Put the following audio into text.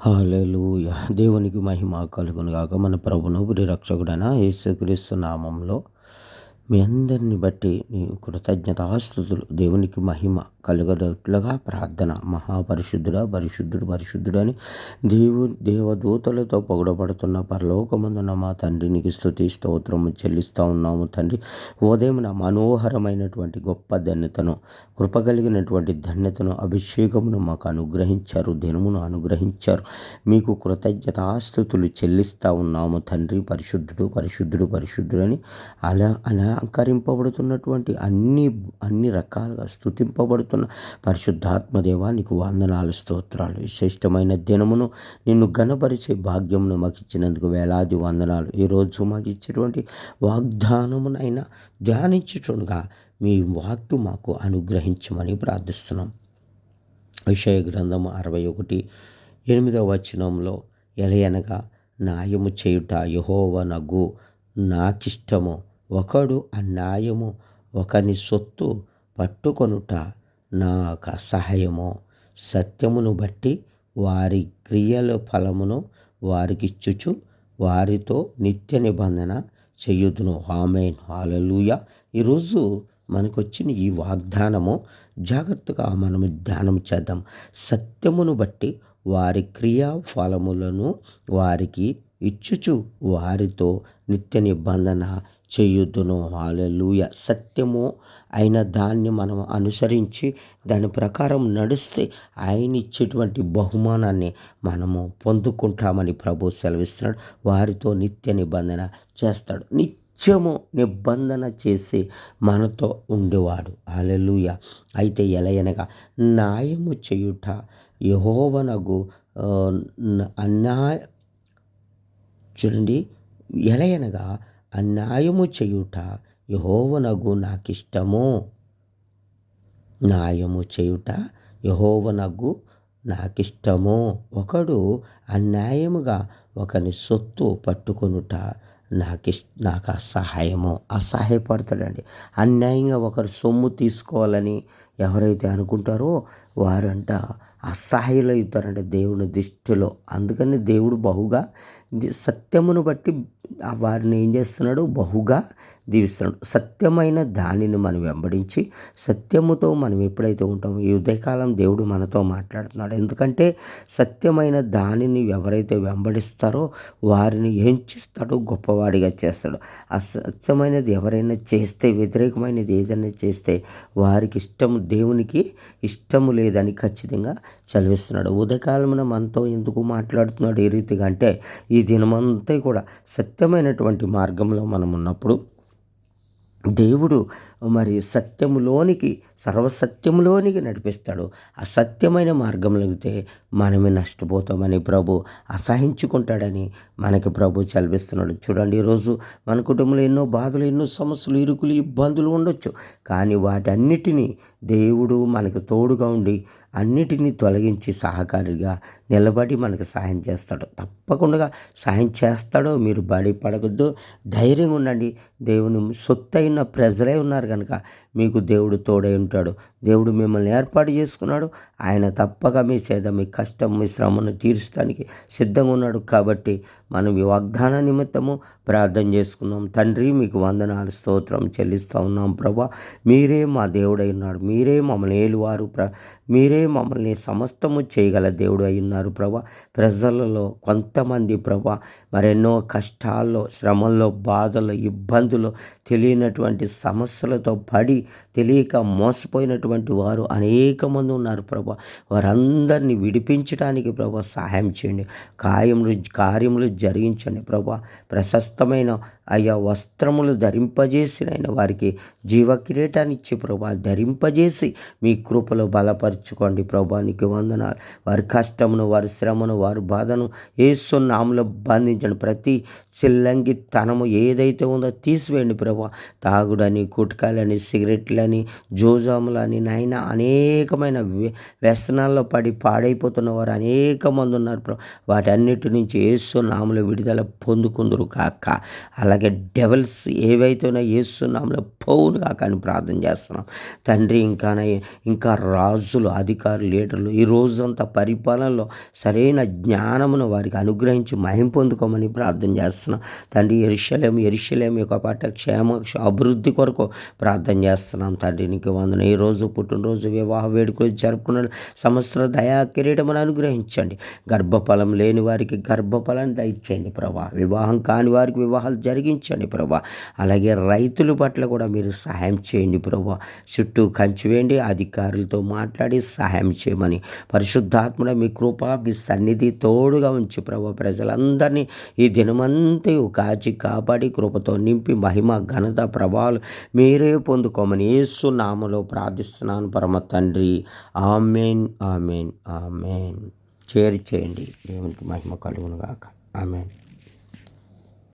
Hallelujah దేవునికి మహిమ కలుగును గాక మన ప్రభును రక్షకుడైన యేసుక్రీస్తు నామంలో మీ అందరిని బట్టి నీ కృతజ్ఞతాస్థుతులు. దేవునికి మహిమ కలుగట్లుగా ప్రార్థన. మహాపరిశుద్ధుడా పరిశుద్ధుడు పరిశుద్ధుడు అని దేవు దేవదూతలతో పొగడబడుతున్న పరలోకమందున మా తండ్రికి స్థుతి స్తోత్రము చెల్లిస్తూ ఉన్నాము తండ్రి. ఉదయం మనోహరమైనటువంటి గొప్ప ధన్యతను కృప కలిగినటువంటి ధన్యతను అభిషేకమును మాకు అనుగ్రహించారు దినమును అనుగ్రహించారు. మీకు కృతజ్ఞతాస్థుతులు చెల్లిస్తూ ఉన్నాము తండ్రి. పరిశుద్ధుడు పరిశుద్ధుడు పరిశుద్ధుడు అని అలా అలంకరింపబడుతున్నటువంటి అన్ని అన్ని రకాలుగా స్థుతింపబడుతున్న పరిశుద్ధాత్మ నీకు వందనాలు స్తోత్రాలు. విశిష్టమైన దినమును నిన్ను గణపరిచే భాగ్యమును మాకు ఇచ్చినందుకు వేలాది వందనాలు. ఈరోజు మాకు ఇచ్చినటువంటి వాగ్దానమునైనా ధ్యానించుచుండగా మీ వాక్కు మాకు అనుగ్రహించమని ప్రార్థిస్తున్నాం. విషయ గ్రంథము అరవై ఒకటి ఎనిమిదవ వచనంలో ఎలయనగా న్యాయము చేయుట యహోవనగు నాకిష్టము. ఒకడు అన్యాయము ఒకని సొత్తు పట్టుకొనుట నాకు అసహ్యము సత్యమును బట్టి వారి క్రియల ఫలమును వారికిచ్చుచు వారితో నిత్య నిబంధన చేయుదును. ఆమెన్. హాలలుయ ఈరోజు మనకు వచ్చిన ఈ వాగ్దానము జాగ్రత్తగా మనము ధ్యానం చేద్దాం. సత్యమును బట్టి వారి క్రియా ఫలములను వారికి ఇచ్చుచు వారితో నిత్య నిబంధన చేయుదును. హాలెలుయ సత్యము అయిన దాన్ని మనం అనుసరించి దాని ప్రకారం నడిస్తే ఆయన ఇచ్చేటువంటి బహుమానాన్ని మనము పొందుకుంటామని ప్రభు సెలవిస్తున్నాడు. వారితో నిత్య నిబంధన చేస్తాడు. నిత్యము నిబంధన చేసి మనతో ఉండేవాడు. అలెలుయ అయితే ఎలయనగా న్యాయము చేయుట యహోవనగు అన్యాయ చూడండి. ఎలయనగా అన్యాయము చేయుట యహోవనగు నాకిష్టము. న్యాయము చేయుట యహోవనగు నాకిష్టము. ఒకడు అన్యాయముగా ఒకని సొత్తు పట్టుకొనుట నాకు నాకు అసహాయము అసహాయపడతాడండి. అన్యాయంగా ఒకరు సొమ్ము తీసుకోవాలని ఎవరైతే అనుకుంటారో వారంట అసహాయులు అవుతారంటే దేవుని దృష్టిలో. అందుకని దేవుడు బహుగా సత్యమును బట్టి వారిని ఏం చేస్తున్నాడు? బహుగా దీవిస్తున్నాడు. సత్యమైన దానిని మనం వెంబడించి సత్యముతో మనం ఎప్పుడైతే ఉంటామో ఈ ఉదయకాలం దేవుడు మనతో మాట్లాడుతున్నాడు. ఎందుకంటే సత్యమైన దానిని ఎవరైతే వెంబడిస్తారో వారిని ఏం చేస్తాడో? గొప్పవాడిగా చేస్తాడు. అసత్యమైనది ఎవరైనా చేస్తే వ్యతిరేకమైనది ఏదైనా చేస్తే వారికి ఇష్టము దేవునికి ఇష్టము లేదని ఖచ్చితంగా చదివిస్తున్నాడు. ఉదయకాలమున మనతో ఎందుకు మాట్లాడుతున్నాడు? ఏ రీతిగా అంటే ఈ దినమంతా కూడా సత్యమైనటువంటి మార్గంలో మనం ఉన్నప్పుడు దేవుడు మరి సత్యములోనికి సర్వసత్యములోనికి నడిపిస్తాడు. అసత్యమైన మార్గంలో మనమే నష్టపోతామని ప్రభు అసహించుకుంటాడని మనకి ప్రభు చల్పిస్తున్నాడు చూడండి ఈరోజు మన కుటుంబంలో ఎన్నో బాధలు ఎన్నో సమస్యలు ఇరుకులు ఇబ్బందులు ఉండొచ్చు. కానీ వాటన్నిటినీ దేవుడు మనకు తోడుగా ఉండి అన్నిటినీ తొలగించి సహకారిగా నిలబడి మనకు సహాయం చేస్తాడు. తప్పకుండా సహాయం చేస్తాడో మీరు బడి పడకద్దు ధైర్యంగా ఉండండి. దేవుని సొత్తైన ప్రజలే ఉన్నారు కనుక మీకు దేవుడు తోడై ఉంటాడు. దేవుడు మిమ్మల్ని ఏర్పాటు చేసుకున్నాడు. ఆయన తప్పక మీ చేత మీ కష్టం మీ శ్రమను తీర్చడానికి సిద్ధంగా ఉన్నాడు. కాబట్టి మనం ఈ వాగ్దాన నిమిత్తము ప్రార్థన చేసుకున్నాం. తండ్రి మీకు వందనాలు స్తోత్రం చెల్లిస్తూ ఉన్నాం ప్రభా. మీరే మా దేవుడై ఉన్నాడు మీరే మమ్మల్ని ఏలువారు ప్ర మీరే మమ్మల్ని సమస్తము చేయగల దేవుడు అయి ఉన్నారు ప్రభా. ప్రజలలో కొంతమంది ప్రభా మరెన్నో కష్టాల్లో శ్రమల్లో బాధలు ఇబ్బందులు తెలియనటువంటి సమస్యలతో పడి తెలియక మోసపోయినటువంటి వారు అనేక మంది ఉన్నారు ప్రభా. వారందరినీ విడిపించడానికి ప్రభా సహాయం చేయండి. కార్యములు కార్యములు జరిగించండి ప్రభా. ప్రశస్తమైన అయ్యా వస్త్రములు ధరింపజేసిన వారికి జీవ కిరీటాన్ని ఇచ్చి ప్రభా ధరింపజేసి మీ కృపలో బలపరుచుకోండి ప్రభానికి వందనాలు. వారి కష్టమును వారి శ్రమను వారి బాధను ఏసునాములో బంధించండి. ప్రతి చిల్లంగి తనము ఏదైతే ఉందో తీసివేయండి ప్రభా. తాగుడని కుట్కాలని సిగరెట్లు జోజాములని నాయన అనేకమైన వ్య- వ్యసనాల్లో పడి పాడైపోతున్న వారు అనేక మంది ఉన్నారు ప్రభు. వాటన్నిటి నుంచి ఏసు నామలో విడుదల పొందుకుందరు కాక అలా అలాగే డెవల్స్ ఏవైతేనో ఏసు నామలో కానీ కాక అని ప్రార్థన చేస్తున్నాం. తండ్రి ఇంకా ఇంకా రాజులు అధికారులు లీడర్లు ఈ రోజంతా పరిపాలనలో సరైన జ్ఞానమును వారికి అనుగ్రహించి మహిం పొందుకోమని ప్రార్థన చేస్తున్నాం. తండ్రి ఎరుషలేం ఎరుషలేం యొక్క పాట క్షేమ అభివృద్ధి కొరకు ప్రార్థన చేస్తున్నాం. తండ్రి నీకు వందన. ఈ రోజు పుట్టినరోజు వివాహ వేడుకలు జరుపుకున్న సంవత్సర దయా కిరీటమును అనుగ్రహించండి. గర్భఫలం లేని వారికి గర్భఫలాన్ని దయచేయండి. ప్రభా వివాహం కాని వారికి వివాహాలు జరిగి జరిగించండి ప్రభా. అలాగే రైతుల పట్ల కూడా మీరు సహాయం చేయండి ప్రభా. చుట్టూ కంచివేయండి అధికారులతో మాట్లాడి సహాయం చేయమని పరిశుద్ధాత్మడ మీ కృప మీ సన్నిధి తోడుగా ఉంచి ప్రభా ప్రజలందరినీ ఈ దినమంతయు కాచి కాపాడి కృపతో నింపి మహిమ ఘనత ప్రభావాలు మీరే పొందుకోమని యేసు నామలో ప్రార్థిస్తున్నాను. పరమ తండ్రి ఆమెన్ ఆమెన్ ఆమెన్. చేర్ చేయండి. దేవునికి మహిమ కలుగునుగాక. ఆమెన్.